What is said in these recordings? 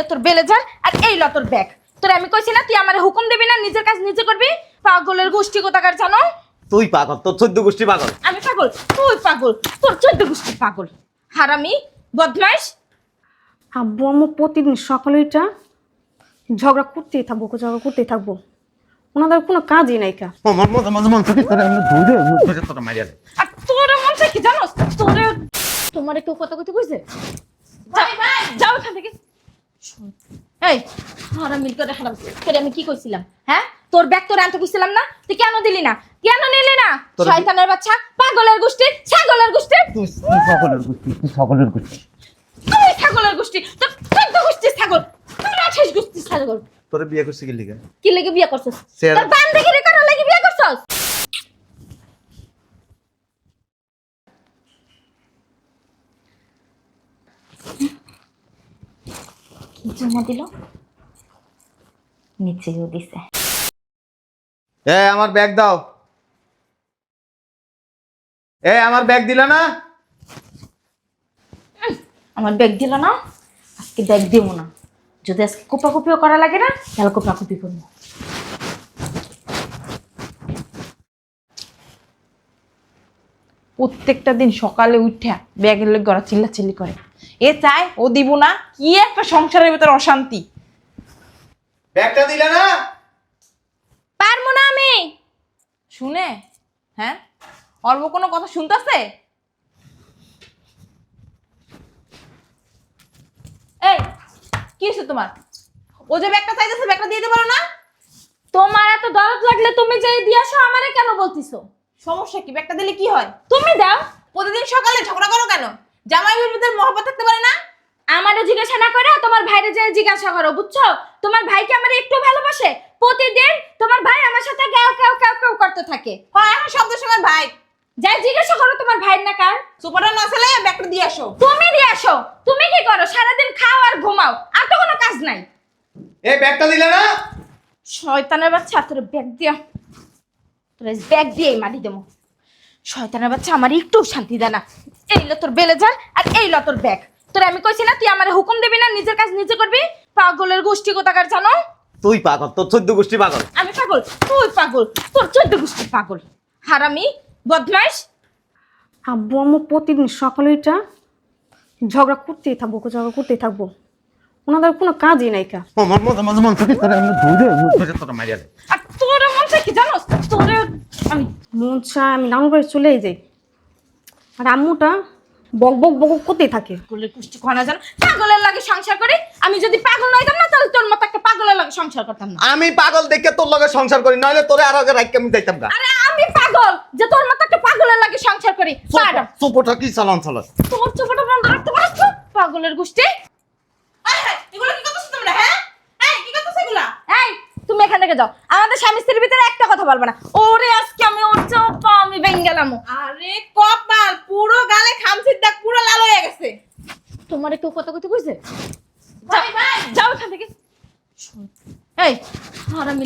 লো তোর বেলেজার আর এই লো তোর ব্যাগ। তোর আমি কইছি না তুই আমার হুকুম দিবি না নিজের কাজ নিজে করবি। পাগলের গোষ্ঠী কোথাকার জানো? তুই পাগল তোর চোদ্দ গোষ্ঠী পাগল। আমি পাগল তুই পাগল তোর চোদ্দ গোষ্ঠী পাগল। হারামি বদমাইশ। আব্বু আম্মু প্রতিদিন সকালে এটা ঝগড়া করতেই থাকব ঝগড়া করতেই থাকব। ওনাদের কোনো কাজই নাই কা। আমার মাঝে মাঝে মন থাকে তোরা এমনি ধুইরে ধরে তোরা মারিয়া দে আর তোর মন চাই কি জানোস? তোরে তোমার কেউ কথা কথা কইছে? যাও যাও এখান থেকে। এই হারামির করে হারাম তোরে আমি কি কইছিলাম? হ্যাঁ? তোর ব্যাগ তোর আনতে কইছিলাম না? তুই কেন দিলি না? কেন নিলি না? শয়তানের বাচ্চা পাগলের গোষ্ঠী ছাগলের গোষ্ঠী। তুই সকলের গোষ্ঠী তুই সকলের গোষ্ঠী। তুই ছাগলের গোষ্ঠী। তোর চোদ্দ গোষ্ঠী ছাগল। তুই আঠাশ গোষ্ঠী ছাগল। তোরে বিয়ে করছিস কি লিগা? কি লেগে বিয়ে করছস? তোর বান্ধবীর করার লাগি বিয়ে করছস? জমা দিল। নিচেও দিছে। এ আমার ব্যাগ দাও। এ আমার ব্যাগ দিলা না? আমার ব্যাগ দিল না আজকে ব্যাগ দিব না। যদি আজকে কোপাকুপিও করা লাগে না তাহলে কোপাকুপি করব। প্রত্যেকটা দিন সকালে উঠে ব্যাগের লোক গড়া চিল্লা চিল্লি করে। এ চায় ও দিব না। কি একটা সংসারের ভিতর অশান্তি। ব্যাগটা দিলা না? পারব না আমি। শুনে? হ্যাঁ? অল্প কোনো কথা শুনতেছে? এই কি হয়েছে তোমার? ও যে ব্যাগটা চাইতেছে ব্যাগটা দিয়ে দিতে পারো না? তোমার এত দরদ লাগলে তুমি যে দিয়ে আসো আমারে কেন বলতিছো? সমস্যা কি? ব্যাগটা দিলে কি হয়? তুমি দাও। প্রতিদিন সকালে ঝগড়া করো কেন? জামাই বাবুর ভিতরে মহব্বত থাকতে পারে না? আমারও জিজ্ঞাসা না করে তোমার ভাইরে যে জিজ্ঞাসা করো বুঝছ? তোমার ভাইকে আমার একটু ভালোবাসে? প্রতিদিন তোমার ভাই আমার সাথে কেউ কেউ কেউ কেউ করতে থাকে। হয় এখন শব্দ সময় ভাই। যাই জিজ্ঞাসা করো তোমার ভাইয়ের না কার। সুপারটা না চালে ব্যাগটা দিয়ে আসো। তুমি দিয়ে আসো। তুমি কি করো? সারাদিন খাও আর ঘুমাও। আর তো কোনো কাজ নাই। এ ব্যাগটা দিলা না? শয়তানের বাচ্চা তোর ব্যাগ দিয়া তোর ব্যাগ দিয়েই মারি দেবো। শয়তানের বাচ্চা আমার একটু শান্তি দেয় না এই লো তোর বেলেজার আর এই লো তোর ব্যাগ তোর আমি কইছি না তুই আমার হুকুম দিবি না নিজের কাজ নিজে করবি পাগলের গোষ্ঠী কোথাকার জানো তুই পাগল তোর চোদ্দ গোষ্ঠী পাগল আমি পাগল তুই পাগল তোর চোদ্দ গোষ্ঠী পাগল হারামি বদমাইশ আব্বু আম্মু প্রতিদিন সকালে এটা ঝগড়া করতেই থাকব ঝগড়া করতেই থাকব ওনাদের কোনো কাজই নাই কা আমার মাঝে মাঝে মন থাকে তোরা তোরা মারিয়া দে আর মন চাই কি জানোস তোর আমি মন চায় আমি নানুর বাড়ি চলেই যাই। আর আম্মুটা বক বক বক করতেই থাকে। পাগলের গোষ্ঠী খানা জানো? পাগলের লাগে সংসার করি আমি যদি পাগল নইতাম না তাহলে তোর মতো একটা পাগলের লাগে সংসার করতাম না। আমি পাগল দেখে তোর লগে সংসার করি নইলে তোরে আর আগে রাইকে আমি যাইতাম গা। আরে আমি পাগল যে তোর মতো একটা পাগলের লাগে সংসার করি। পাগল। কি চালান চালাস। তোর চোখটা বন্ধ রাখতে পারছ পাগলের গোষ্ঠী আয় হায়, এগুলো কি করতেছো তোমরা হ্যাঁ এই কি করতেছো এগুলা এই তুমি এখান থেকে যাও। আমাদের স্বামী স্ত্রীর ভিতরে একটা কথা বলব না। ওরে আজকে আমি ওর চাপা আমি বেঙ্গেলাম আরে কপাল পুরো গালে খামচির দাগ পুরো লাল হয়ে গেছে। তোমার কেউ কথা কইতে কইছে? যাও এখান থেকে। করে। হারাম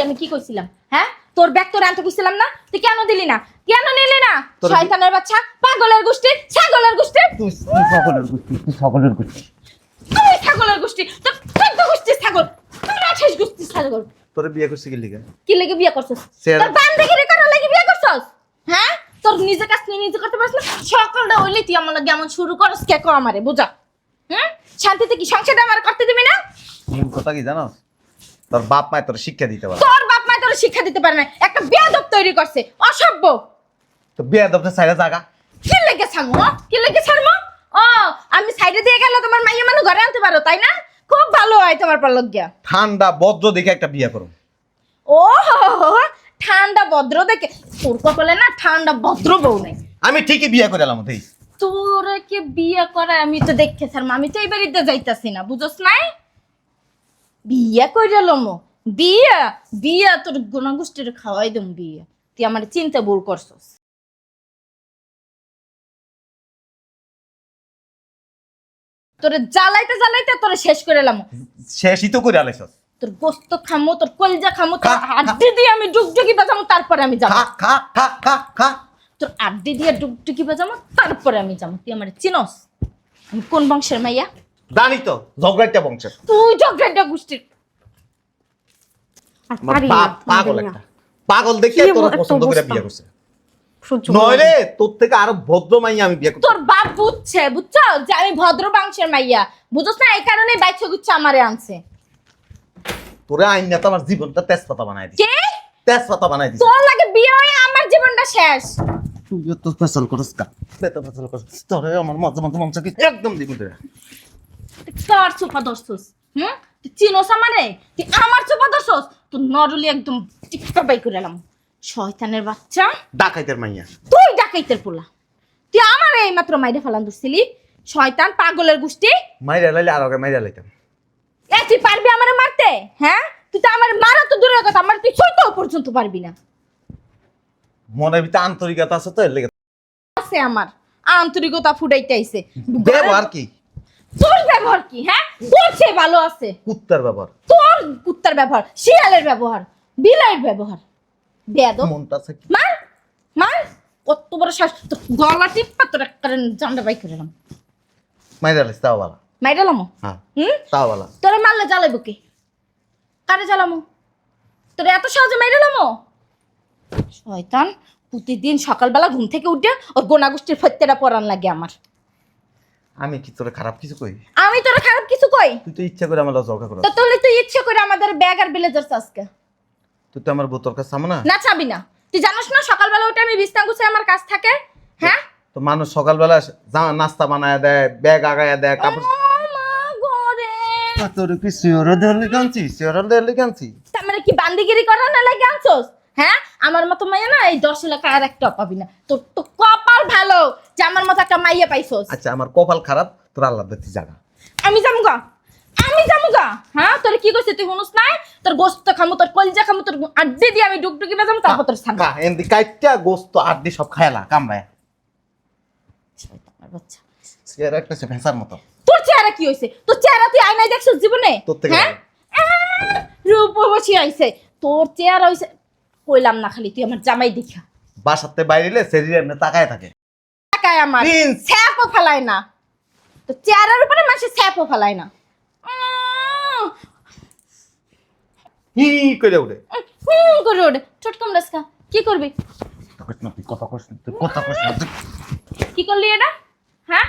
আমি কি কইছিলাম? হ্যাঁ? তোর ব্যাগ তোর আনতে কইছিলাম না? তুই কেন দিলি না? কেন নিলি না? তোর- শয়তানের বাচ্চা পাগলের গোষ্ঠী ছাগলের গোষ্ঠী। তুই গোষ্ঠী তুই সকলের গোষ্ঠী। তুই ছাগলের গোষ্ঠী। তোর গোষ্ঠী ছাগল। তোরে বিয়ে করছিস কি লিগা? কি লেগে বিয়ে করছস? সে- তোর বান্ধবীর করার লাগি বিয়ে করছস? হ্যাঁ? তোর নিজে কাজ তুই নিজে করতে পারছিস না? সকালটা হইলে তুই আমার লাগে এমন শুরু করস কে কো আমারে বুঝা? হুম? শান্তিতে কি সংসারটা আমার করতে দিবি না? মূল কথা কি জানোস? তোর বাপ মায় তোর শিক্ষা দিতে পারে তোর বাপ মা তোর শিক্ষা দিতে পারে না। একটা বেয়াদব তৈরি করছে অসভ্য। তো কি লেগে ছাড়মো হ্যাঁ? কি লেগে ছাড়মো? ও আমি সাইডে দিয়ে গেলে তোমার মাইয়া মানুষ ঘরে আনতে পারো তাই না? খুব ভালো হয় তোমার পার গিয়া ঠান্ডা বজ্র দেখে একটা বিয়ে করো। ও ঠান্ডা ভদ্র দেখে। তোর কপালে না ঠান্ডা ভদ্র বউ নাই। আমি ঠিকই বিয়ে করে এলাম ওতেই তোরে কে বিয়ে করে? আমি তো দেখে স্যার আমি তো এই বাড়িতে যাইতাছি না বুঝছ নাই? বিয়ে কইরা লমো। বিয়া বিয়া তোর গুণাগুষ্টির খাওয়াই দম বিয়া। তুই আমার চিন্তা ভুল করছস। তোরে জ্বালাইতে জ্বালাইতে তোরে শেষ করে এলাম। শেষই তো করে আলাইছস। তোর গোস্ত খামো তোর কলজা খামো তোর। আড্ডি দিয়ে আমি ডুগডুগি বাজামো তারপরে আমি যাব। খা খা খা খা খা। তোর আড্ডি দিয়ে ডুগডুগি বাজামো তারপরে আমি যাব। তুই আমার চিনস? আমি কোন বংশের মাইয়া? জানি তো ঝগড়াইটা বংশের। তুই ঝগড়াটা গোষ্ঠীর। পাগল। একটা। পাগল তোরা পছন্দ করে বিয়ে করছে। নইলে তোর থেকে আরও ভদ্র মাইয়া আমি বিয়ে করতে তোর বাপ বুঝছে বুঝছ? যে আমি ভদ্র বংশের মাইয়া। বুঝছ না? এই কারণে বাইচ্ছে গুচ্ছে আমারে আনছে। তোরে আইন না তো আমার জীবনটা তেজপাতা বানাই দিছে। কে? তেজপাতা বানাই দিছে। তোর লাগে বিয়ে হয়ে আমার জীবনটা শেষ। তুইও তো ফেসল করস কা। বেতা ফেসল করস। তোরে আমার মাঝে মাঝে মন চাকি একদম দিবি তোরে তোর চোপা ধরছস হুম? তুই চিনোস আমারে? তুই আমার তুই নরলি একদম টিপকা বাই করে এলাম। শয়তানের বাচ্চা। ডাকাইতের মাইয়া। তুই ডাকাইতের পোলা। তুই আমার এই মাত্র মাইরে ফেলান ধরছিলি শয়তান পাগলের গোষ্ঠী। মাইরা লাইলে আর আগে মাইরা লাইতাম। এ তুই পারবি আমারে মারতে? হ্যাঁ? তুই তো আমার মারা তো দূরের কথা। আমার তুই ছুঁইতেও পর্যন্ত পারবি না। মনের ভিতরে আন্তরিকতা আছে তো এর লেগে। আছে আমার। আন্তরিকতা ফুটাইতে আইছে। ব্যবহার কি? তোর ব্যবহার কি হ্যাঁ? তোর চেয়ে ভালো আছে। কুত্তার ব্যবহার। তোর কুত্তার ব্যবহার শিয়ালের ব্যবহার বিলাইয়ের ব্যবহার। বেয়াদ মনটা? মার মার। কত বড় শ্বাস গলা টিপা তোর একটা জানটা বাই করে তাও বালা। মাইরালামো হ্যাঁ হুম? তাও বালা। তোরে মারলে জ্বালাইব কে? কারে জ্বালামো? তোরে এত সহজে মাইরালামো শয়তান প্রতিদিন সকালবেলা ঘুম থেকে উঠে ওর গোনা গোষ্ঠীর ফত্যেটা পরান লাগে আমার। আমি কি তোরে খারাপ কিছু কই? আমি তোরা খারাপ কিছু কই? তুই তো ইচ্ছা করে আমার জগা করস। তো তুই ইচ্ছে করে আমাদের ব্যাগ আর বিলেজার আজকে। তুই তো আমার বোতল কাছে সামনে না। না চাবি না। তুই জানোস না সকালবেলা উঠে আমি বিছনা গুছিয়ে আমার কাজ থাকে? হ্যাঁ? তো মানুষ সকালবেলা যা- নাস্তা বানায় দেয় ব্যাগ আগায় দেয় কাপড় তোর কি দেওয়ার লিগে আনছি শিওরে দেওয়ার লিগে তার মানে কি বান্দিগিরি করা না লাগে আনছোস? হ্যাঁ? আমার মতো মাইয়া না এই দশ এলাকা আর একটা পাবি না। তোর তো কপাল ভালো যে আমার মতো একটা মাইয়া পাইছোস। আচ্ছা আমার কপাল খারাপ তোর আল্লাহ জায়গা আমি যাব গা। আমি গা। হ্যাঁ তোর কি করছিস তুই নাই? তোর গোস্ত খামু তোর কলজা খামু তোর আড্ডি দিয়ে আমি ডুকডুকি বাজাম তারপর তোর কা এন্দি কাইটা গোস্ত আড্ডি সব খায়লা কামড়ায় বাচ্চা। সিয়ার একটা সে ভেসার মতো। তোর চেহারা কি তোর চেহারা তুই আয়নায় দেখছিস জীবনে? তোর থেকে হ্যাঁ? আহ, রূপবতী আইছে। তোর চেহারা হইছে কইলাম না খালি তুই আমার জামাই দেখা। বাসাতে বাইরেলে শরীরে এমনি তাকায় থাকে। টাকায় আমার স্যাপও ফেলায় না। তো চেহারার উপরে মানুষের স্যাপও ফেলায় না। হি করে হুম করে ওঠে ছোট কি করবি? কথা কস না, কথা কস কি করলি এটা? হ্যাঁ?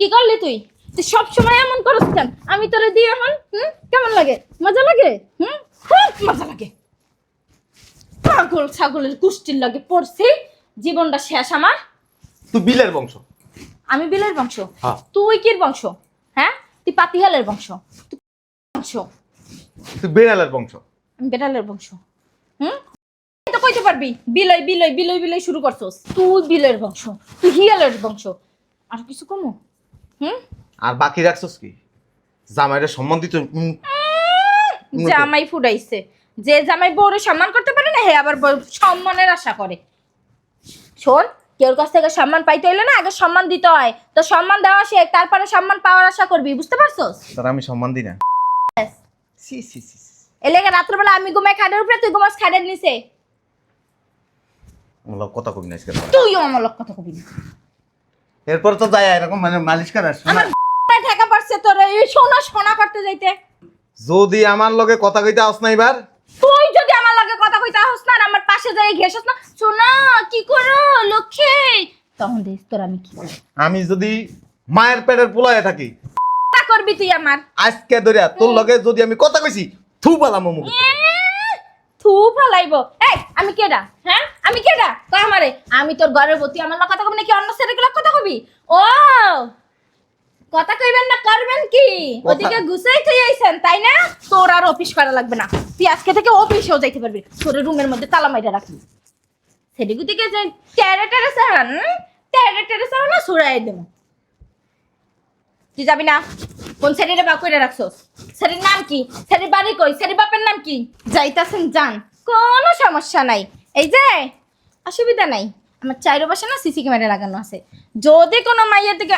কি করলি তুই? তুই সব সময় এমন করস কেন? আমি তোরে দিয়ে এখন হুম কেমন লাগে? মজা লাগে? হুম খুব মজা লাগে। পাগল ছাগলের কুষ্টির লাগে পড়ছি। জীবনটা শেষ আমার। তুই বিলের বংশ। আমি বিলের বংশ? হ্যাঁ। তুই কির বংশ? হ্যাঁ? তুই পাতিহালের বংশ। তুই বংশ। তুই বেড়ালের বংশ। আমি বেড়ালের বংশ। হুম? তো কইতে পারবি বিলয় বিলয় বিলয় বিলয় শুরু করছস। তুই বিলের বংশ তুই হিয়ালের বংশ। আর কিছু কমো? হুম? আর বাকি রাখছস কি? জামাইরে সম্বন্ধিত জামাই ফুটাইছে যে জামাই বউরে সম্মান করতে পারে না হে আবার সম্মানের আশা করে। শোন কেউর কাছ থেকে সম্মান পাইতে হইলে না আগে সম্মান দিতে হয়। তো সম্মান দেওয়া শেখ তারপরে সম্মান পাওয়ার আশা করবি বুঝতে পারছস? তোর আমি সম্মান দিই না। সি সি সি সি। এলাকা রাত্রেবেলা আমি ঘুমাই খাটের উপরে তুই ঘুমাস খাটের নিচে। লগে কথা কবি না আজকে। তুইও আমার লোক কথা কবি না। এরপর তো যাই এরকম মানে মালিশ করার আমার ঠেকা পড়ছে তোর এই সোনা সোনা করতে যাইতে। যদি আমার লগে কথা কইতে আস না এবার। তুই যদি আমার লগে কথা কইতে আসস না পাশে যাই ঘেসস না? সোনা কি করো লক্ষ্মী? তখন দেখ তোর আমি কি করি? আমি যদি মায়ের পেটের পোলায় থাকি। তা করবি তুই আমার। আজকে ধরিয়া তোর লগে যদি আমি কথা কইছি থু পালাম মুখ। থু ফালাইব। এই আমি কেডা? হ্যাঁ? আমি কেডা? কয় আমারে? আমি তোর ঘরের প্রতি আমার লগে কথা কবি নাকি অন্য ছেলেগুলো কথা কবি? ও! কথা কইবেন না করবেন কি? ওদিকে গুছাই তুই আইছেন তাই না? তোর আর অফিস করা লাগবে না। তুই আজকে থেকে অফিসেও যাইতে পারবি তোর রুমের মধ্যে তালা মাইরা রাখবি সেদিকে দিকে যে টেরে টেরে সাহান টেরে টেরে সাহান না সুরাই দেবো। তুই যাবি না? কোন শরীরে বা কইরা রাখছস? শরীর নাম কি? শরীর বাড়ি কই? শরীর বাপের নাম কি? যাইতাছেন যান। কোনো সমস্যা নাই। এই যে অসুবিধা নাই। আমার চাইরো পাশে না সিসি ক্যামেরা লাগানো আছে। যদি কোনো মাইয়ের দিকে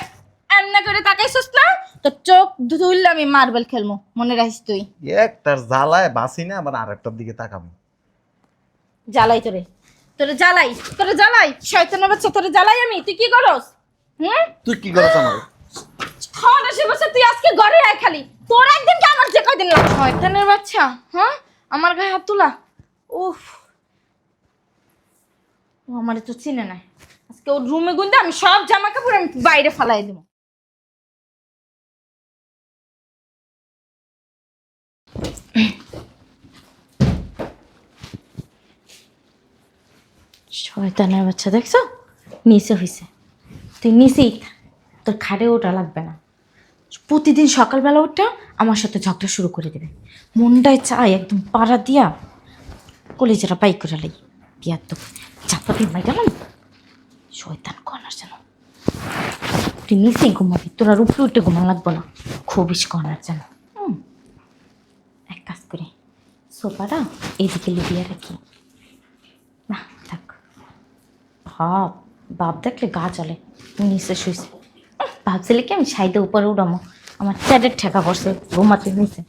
এমনা করে তাকাইছস না তো চোখ ধুইলে আমি মার্বেল খেলব মনে রাখিস তুই। একটার জ্বালায় বাসি না আবার আরেকটার দিকে তাকাবো। জ্বালাই তোরে। তোরে জ্বালাই তোরে জ্বালাই শয়তানের বাচ্চা তোরে জ্বালাই আমি তুই কি করস? হুম? তুই কি করছ আমার? সে বসে তুই আজকে ঘরে আয় খালি। তোর একদিন কি আমার যে কয়দিন লাগে শয়তানের বাচ্চা হ্যাঁ আমার গায়ে হাত তোলা। উফ। ও আমারে তো চিনে নাই আজকে ওর রুমে গুন্দে আমি সব জামা কাপড় আমি বাইরে ফালাই দেবো। শয়তানের বাচ্চা, দেখছ? নিচে হইছে। তুই নিচেই তোর খাটে ওটা লাগবে না। প্রতিদিন সকালবেলা ওটা আমার সাথে ঝগড়া শুরু করে দেবে। মনটায় চাই একদম পাড়া দিয়া কলেজেরা বাইক করে লাই। বিয়ার তো, চাপা দিয়ে মাই গেলাম শয়তান কনার যেন। তুই নিচেই ঘুমাবি, তোর উপরে উঠে ঘুমান লাগবো না। খুবিস কনার যেন। এক কাজ করি, সোফাটা এদিকে লিবিয়া রাখি না থাক বাপ বাপ দেখলে গা চলে নিচে শুয়েছে ভাবছিলে কি আমি সাইডে উপরে উড়ামো? আমার চ্যাটের ঠেকা পড়ছে, ঘুমাতে নিচে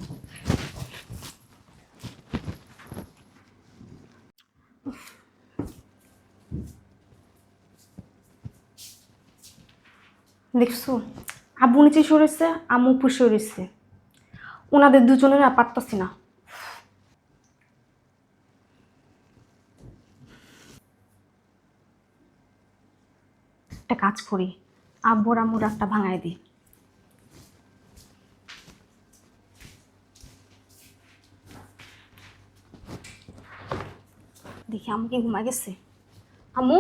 দেখছ আব্বু নিচে সরেছে আম্মু উপর সরেছে। ওনাদের দুজনের আর পারতাছি না একটা কাজ করি। আব্বুর আম্মুর একটা ভাঙায় দিই। দেখি আম্মু কি ঘুমা গেছে? আম্মু?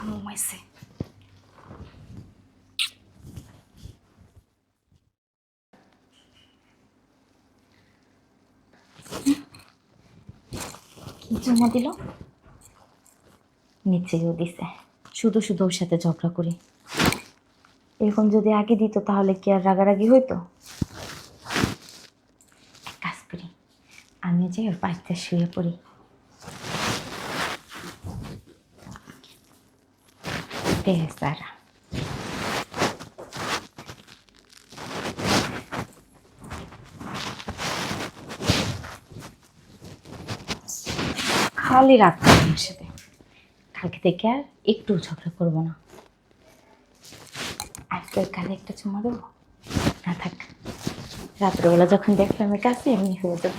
আম্মু ঘুমাইছে। কি জন্য দিল? নিচেও দিছে। শুধু শুধু ওর সাথে ঝগড়া করি। এরকম যদি আগে দিত, তাহলে কি আর রাগারাগি হইতো? এক কাজ করি আমি যাই ওর বাড়িতে শুয়ে পড়ি। খালি আমার সাথে কালকে থেকে আর একটু ঝগড়া করব না। আজকে ওর কালে একটা চুমা দেবো? না থাক, রাত্রেবেলা যখন দেখলাম কাছে এমনি হয়ে যাব।